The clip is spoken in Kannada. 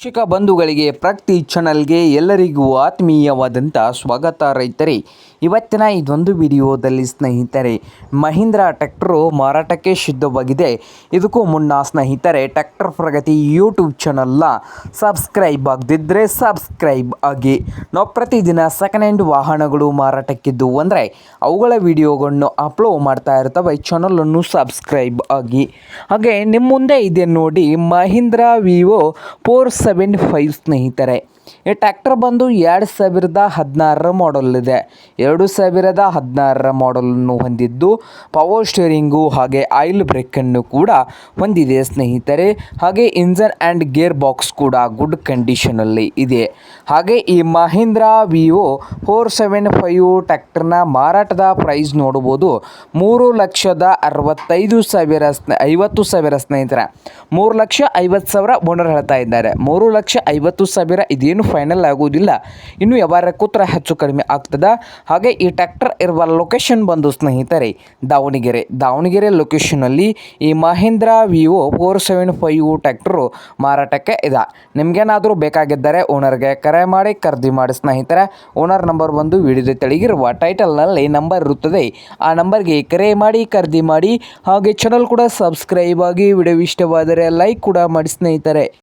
ಕೃಷಿಕ ಬಂಧುಗಳಿಗೆ ಪ್ರಗತಿ ಚಾನಲ್ಗೆ ಎಲ್ಲರಿಗೂ ಆತ್ಮೀಯವಾದಂಥ ಸ್ವಾಗತ ರೈತರೇ. ಇವತ್ತಿನ ಇದೊಂದು ವಿಡಿಯೋದಲ್ಲಿ ಸ್ನೇಹಿತರೆ, ಮಹೀಂದ್ರ ಟ್ರ್ಯಾಕ್ಟರು ಮಾರಾಟಕ್ಕೆ ಸಿದ್ಧವಾಗಿದೆ. ಇದಕ್ಕೂ ಮುನ್ನ ಸ್ನೇಹಿತರೆ, ಟ್ರ್ಯಾಕ್ಟರ್ ಪ್ರಗತಿ ಯೂಟ್ಯೂಬ್ ಚಾನಲ್ನ ಸಬ್ಸ್ಕ್ರೈಬ್ ಆಗದಿದ್ದರೆ ಸಬ್ಸ್ಕ್ರೈಬ್ ಆಗಿ. ನಾವು ಪ್ರತಿದಿನ ಸೆಕೆಂಡ್ ಹ್ಯಾಂಡ್ ವಾಹನಗಳು ಮಾರಾಟಕ್ಕಿದ್ದು ಅಂದರೆ, ಅವುಗಳ ವಿಡಿಯೋಗಳನ್ನು ಅಪ್ಲೋಡ್ ಮಾಡ್ತಾ ಇರ್ತವೆ, ಚಾನಲನ್ನು ಸಬ್ಸ್ಕ್ರೈಬ್ ಆಗಿ. ಹಾಗೆ ನಿಮ್ಮ ಮುಂದೆ ಇದೆ ನೋಡಿ ಮಹೀಂದ್ರ ವಿವೋ ಫೋರ್ ಸೆವೆನ್ ಫೈವ್ ಸ್ನೇಹಿತರೆ. ಈ ಟ್ಯಾಕ್ಟರ್ ಬಂದು ಎರಡು ಸಾವಿರದ ಹದಿನಾರರ ಮಾಡಲ್ ಇದೆ ಎರಡು ಸಾವಿರದ ಹದಿನಾರರ ಮಾಡಲನ್ನು ಹೊಂದಿದ್ದು ಪವರ್ ಸ್ಟೇರಿಂಗು ಹಾಗೆ ಆಯಿಲ್ ಬ್ರೇಕನ್ನು ಕೂಡ ಹೊಂದಿದೆ ಸ್ನೇಹಿತರೆ. ಹಾಗೆ ಇಂಜನ್ ಆ್ಯಂಡ್ ಗೇರ್ ಬಾಕ್ಸ್ ಕೂಡ ಗುಡ್ ಕಂಡೀಷನಲ್ಲಿ ಇದೆ. ಹಾಗೆ ಈ ಮಹೀಂದ್ರ ಓ ಫೋರ್ ಸೆವೆನ್ ಫೈವ್ ಟ್ಯಾಕ್ಟರ್ನ ಮಾರಾಟದ ಪ್ರೈಸ್ ನೋಡ್ಬೋದು ಮೂರು ಲಕ್ಷದ ಅರವತ್ತೈದು ಸಾವಿರ ಐವತ್ತು ಸಾವಿರ ಸ್ನೇಹಿತರೆ. ಮೂರು ಲಕ್ಷ ಐವತ್ತು ಸಾವಿರ ಬೋನರ್ ಹೇಳ್ತಾ ಇದ್ದಾರೆ. ಮೂರು ಲಕ್ಷ ಐವತ್ತು ಸಾವಿರ ಇದೇನು ಫೈನಲ್ ಆಗುವುದಿಲ್ಲ. ಇನ್ನು ವ್ಯವಹಾರ ಕೂತ್ರ ಹೆಚ್ಚು ಕಡಿಮೆ ಆಗ್ತದ. ಹಾಗೆ ಈ ಟ್ರ್ಯಾಕ್ಟರ್ ಇರುವ ಲೊಕೇಶನ್ ಬಂದು ಸ್ನೇಹಿತರೆ, ದಾವಣಗೆರೆ. ದಾವಣಗೆರೆ ಲೊಕೇಶನಲ್ಲಿ ಈ Mahindra Vivo four seven five tractor ಮಾರಾಟಕ್ಕೆ ಇದೆ. ನಿಮಗೇನಾದರೂ ಬೇಕಾಗಿದ್ದರೆ ಓನರ್ಗೆ ಕರೆ ಮಾಡಿ, ಖರೀದಿ ಮಾಡಿ ಸ್ನೇಹಿತರೆ. ಓನರ್ ನಂಬರ್ ಬಂದು ವಿಡಿಯೋದ ತೆಳಗಿರುವ ಟೈಟಲ್ನಲ್ಲಿ ನಂಬರ್ ಇರುತ್ತದೆ. ಆ ನಂಬರ್ಗೆ ಕರೆ ಮಾಡಿ, ಖರೀದಿ ಮಾಡಿ, ಹಾಗೆ ಚಾನಲ್ ಕೂಡ ಸಬ್ಸ್ಕ್ರೈಬ್ ಆಗಿ, ವಿಡಿಯೋ ಇಷ್ಟವಾದರೆ ಲೈಕ್ ಕೂಡ ಮಾಡಿ ಸ್ನೇಹಿತರೆ.